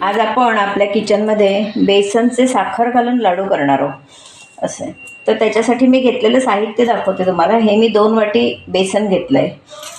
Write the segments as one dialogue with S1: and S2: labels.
S1: आज आपण आपल्या किचनमध्ये बेसनचे साखर घालून लाडू करणार आहोत. असं आहे. तर त्याच्यासाठी मी घेतलेलं साहित्य दाखवते तुम्हाला. हे मी दोन वाटी बेसन घेतलं आहे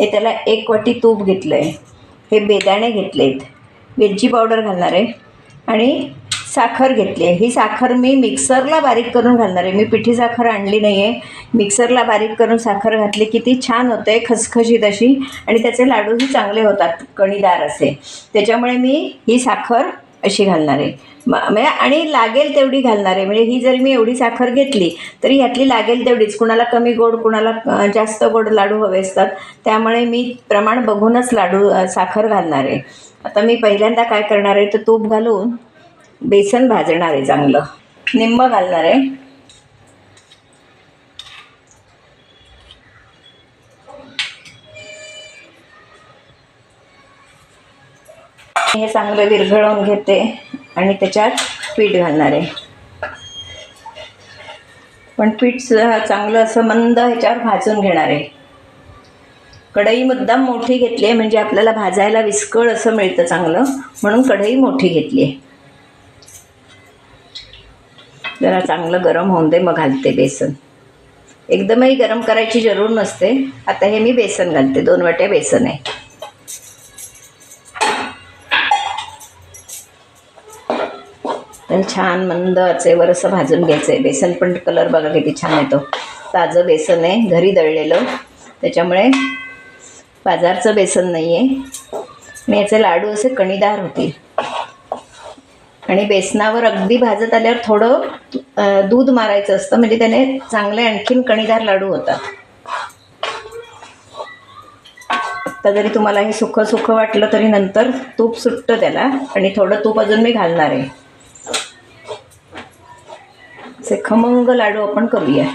S1: हे त्याला एक वाटी तूप घेतलं आहे हे बेदाणे घेतले आहेत वेलची पावडर घालणार आहे. आणि साखर घेतली आहे. ही साखर मी मिक्सरला बारीक करून घालणार आहे. मी पिठी साखर आणली नाही आहे मिक्सरला बारीक करून साखर घातली की ती छान होते खसखशीत अशी. आणि त्याचे लाडूही चांगले होतात कणीदार असे. त्याच्यामुळे मी ही साखर अशी घालणार आहे. म म्हणजे आणि लागेल तेवढी घालणार आहे. म्हणजे ही जरी मी एवढी साखर घेतली तरी ह्यातली लागेल तेवढीच. कुणाला कमी गोड कुणाला जास्त गोड लाडू हवे असतात त्यामुळे मी प्रमाण बघूनच लाडू साखर घालणार आहे. आता मी पहिल्यांदा काय करणार आहे तर तूप घालून बेसन भाजणार आहे चांगलं. निंब घालणार आहे. हे चांगलं विरघळवून घेते आणि त्याच्यात पीठ घालणार आहे. पण पीठ सुद्धा चांगलं असं मंद ह्याच्यावर भाजून घेणार आहे. कढई मुद्दाम मोठी घेतली आहे म्हणजे आपल्याला भाजायला विस्कळ असं मिळतं चांगलं म्हणून कढई मोठी घेतली आहे. जरा चांगलं गरम होऊन दे मग घालते बेसन. एकदमही गरम करायची जरूर नसते. आता हे मी बेसन घालते दोन वाट्या बेसन आहे. तर छान मंद आचेवर असं भाजून घ्यायचं. आहे बेसन पण कलर बघा किती छान येतो. ताजं बेसन आहे घरी दळलेलं. त्याच्यामुळे बाजारचं बेसन नाही आहे मी याचे लाडू असे कणीदार होतील आणि बेसनावर अगदी भाजत आल्यावर थोडं दूध मारायचं असतं. म्हणजे त्याने चांगले आणखीन कणीदार लाडू होतात. आत्ता जरी तुम्हाला हे सुखं सुखं वाटलं तरी नंतर तूप सुटतं त्याला. आणि थोडं तूप अजून मी घालणार आहे. असे खमंग लाडू आपण करूया.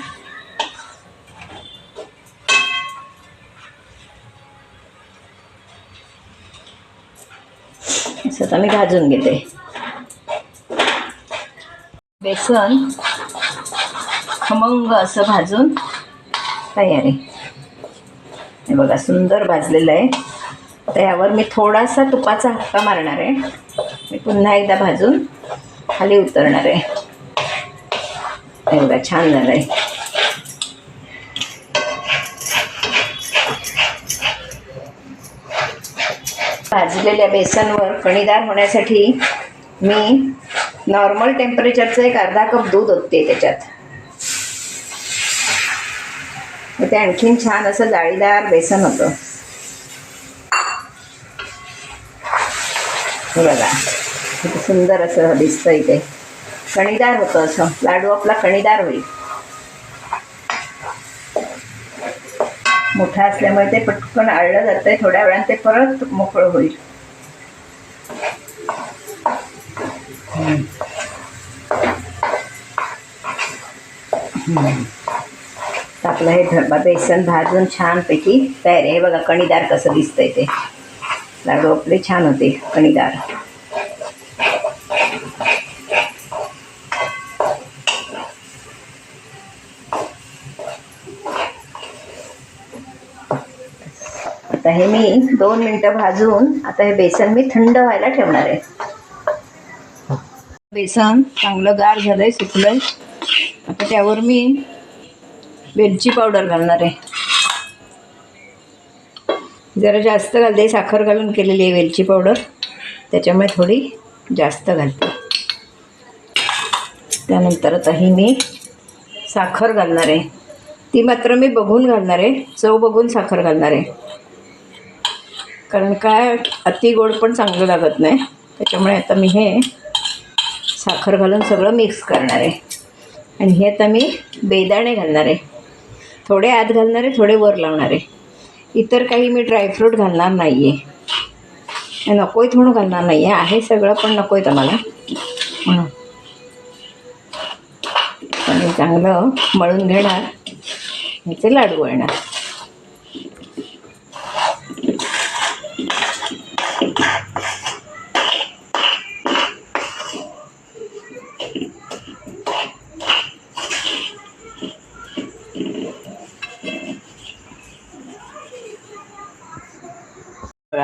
S1: असं आता मी भाजून घेते. बेसन खमंग असं भाजून तयार. आहे हे बघा सुंदर भाजलेलं आहे. आता यावर मी थोडासा तुपाचा हक्का मारणार आहे. मी पुन्हा एकदा भाजून खाली उतरणार आहे. हे बघा छान झालं आहे भाजलेल्या बेसनवर कणीदार होण्यासाठी मी नॉर्मल टेम्परेचरचं एक अर्धा कप दूध होते त्याच्यात. मग ते आणखीन छान असं जाळीदार बेसन होतं. बघा सुंदर असं दिसतं इथे कणीदार होतं असं. लाडू आपला कणीदार होईल. मोठा असल्यामुळे ते पटकन आळलं जातंय. थोड्या वेळाने ते परत मोकळं होईल. आपलं हे ध- बेसन भाजून छानपैकी तयार आहे. बघा कणीदार कसं दिसतंय ते. लाडू आपले छान होते कणीदार. आता हे मी दोन मिनटं भाजून आता हे बेसन मी थंड व्हायला ठेवणार आहे. बेसन चांगलं गार झालंय सुकलंय. आता त्यावर मी वेलची पावडर घालणार आहे. जरा जास्त घालते साखर घालून केलेली आहे वेलची पावडर. त्याच्यामुळे थोडी जास्त घालते. त्यानंतर आताही मी साखर घालणार आहे. ती मात्र मी बघून घालणार आहे. चव बघून साखर घालणार आहे. कारण काय अति गोड पण चांगलं लागत नाही. त्याच्यामुळे आता मी हे साखर घालून सगळं मिक्स करणार आहे. आणि हे आता मी बेदाणे घालणार आहे. थोडे आत घालणार आहे थोडे वर लावणार आहे. इतर काही मी ड्रायफ्रूट घालणार नाही आहे नको आहे थोडं घालणार नाही आहे आहे सगळं पण नको आहेत आम्हाला. म्हणून. आणि चांगलं मळून घेणार. ह्याचे लाडू वळणार.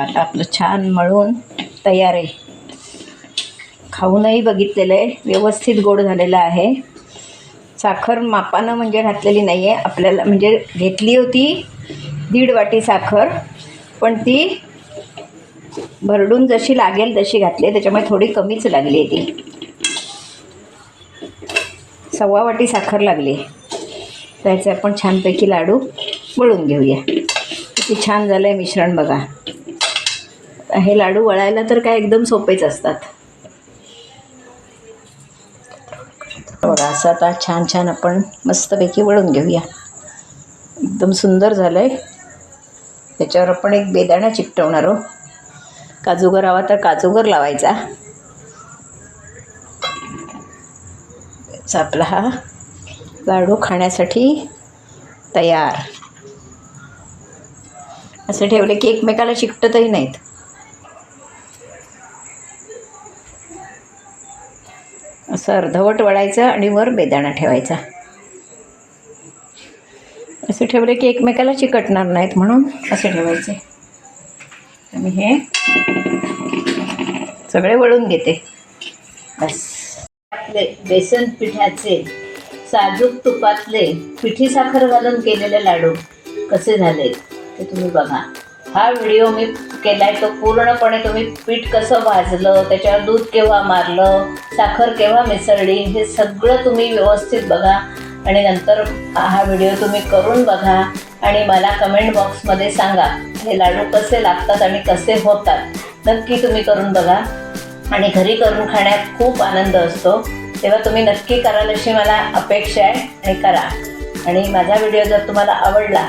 S1: आता आपलं छान मळून तयार आहे. खाऊनही बघितलेलं आहे. व्यवस्थित गोड झालेलं आहे. साखर मापानं म्हणजे घातलेली नाही आहे आपल्याला म्हणजे घेतली होती दीड वाटी साखर पण ती भरडून जशी लागेल तशी घातली आहे. त्याच्यामुळे थोडी कमीच लागली आहे ती. सव्वा वाटी साखर लागली. त्याचे आपण छानपैकी लाडू वळून घेऊया. किती छान झालं आहे मिश्रण बघा. हे लाडू वळायला तर काय एकदम सोपेच असतात. बघा असं आता छान छान आपण मस्तपैकी वळून घेऊया. एकदम सुंदर झालं आहे त्याच्यावर आपण एक बेदाणा चिकटवणार आहो काजूगर हवा तर काजूगर लावायचा. आपला हा लाडू खाण्यासाठी तयार. असं ठेवले की एकमेकाला चिकटतही नाहीत. असं अर्धवट वळायचं आणि वर बेदाणा ठेवायचा. असे ठेवले की एकमेकाला चिकटणार नाहीत म्हणून असे ठेवायचे. आणि हे सगळे वळून घेते. बस. आपले बेसन पिठाचे साजूक तुपातले पिठी साखर घालून केलेले लाडू कसे झाले ते तुम्ही बघा. हा व्हिडिओ मी केलाय तो पूर्णपणे तुम्ही पीठ कसं भाजलं त्याच्यावर दूध केव्हा मारलं साखर केव्हा मिसळली हे सगळं तुम्ही व्यवस्थित बघा. आणि नंतर हा व्हिडिओ तुम्ही करून बघा आणि मला कमेंट बॉक्समध्ये सांगा हे लाडू कसे लागतात आणि कसे होतात. नक्की तुम्ही करून बघा. आणि घरी करून खाण्यात खूप आनंद असतो. तेव्हा तुम्ही नक्की कराल अशी मला अपेक्षा आहे आणि करा. आणि माझा व्हिडिओ जर तुम्हाला आवडला